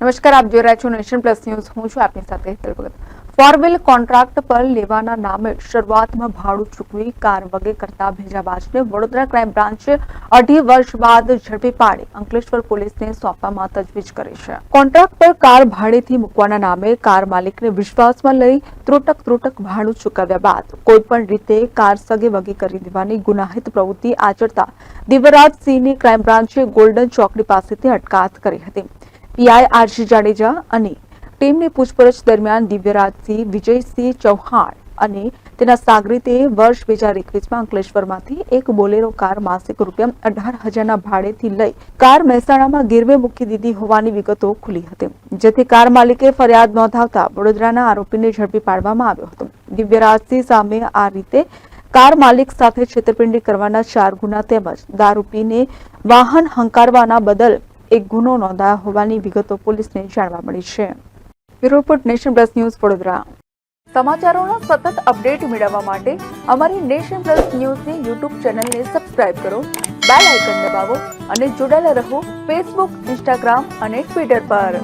નમસ્કાર, આપ જોઈ રહ્યા છો નેશન પ્લસ ન્યૂઝ. હું છું આપની સાથે હેતલ ભગત. કોન્ટ્રાક્ટ પર લેવાના નામે શરૂઆતમાં ભાડું ચૂકવી કાર વગે કરતા ભેજાબાજને વડોદરા ક્રાઇમ બ્રાન્ચે અઢી વર્ષ બાદ ઝડપી પાડી. અંકલેશ્વર પોલીસને સોંપવામાં તજવીજ કરી છે. કોન્ટ્રાક્ટ પર કાર ભાડેથી મૂકવાના નામે કાર માલિકને વિશ્વાસમાં લઈ ત્રુટક ત્રુટક ભાડું ચૂકવ્યા બાદ કોઈપણ રીતે કાર સગે વગે કરી દેવાની ગુનાહિત પ્રવૃત્તિ આચરતા દિવરાજસિંહની ક્રાઇમ બ્રાન્ચે ગોલ્ડન ચોકડી પાસેથી અટકાયત કરી હતી. પીઆઈ આરસી જાડેજા અને ટીમની પૂછપરછ દરમિયાન દિવ્યરાજસિંહ, વિજયસિંહ ચૌહાણ અને તેના સાગરીતે વર્ષ બે હજાર એકવીસમાં અંકલેશ્વરમાંથી એક બોલેરો કાર માસિક રૂપિયા અઢાર હજારના ભાડેથી લઈ કાર મહેસાણામાં ગીરવે મૂકી દીધી હોવાની વિગતો ખુલી હતી, જેથી કાર માલિકે ફરિયાદ નોંધાવતા વડોદરાના આરોપીને ઝડપી પાડવામાં આવ્યો હતો. દિવ્યરાજસિંહ સામે આ રીતે કાર માલિક સાથે છેતરપિંડી કરવાના ચાર ગુના તેમજ દારૂ પીને વાહન હંકારવાના બદલ એક ગુનો નોંધાયો હોવાની વિગતો પોલીસને જાણવા મળી છે. Bureau report Nation Plus News Vadodara. સમાચારોના સતત અપડેટ મેળવવા માટે અમારી નેશન પ્લસ ન્યૂઝની યુટ્યુબ ચેનલને સબસ્ક્રાઇબ કરો, બેલ આઇકન દબાવો અને જોડાયેલા રહો ફેસબુક, ઇન્સ્ટાગ્રામ અને ટ્વિટર પર.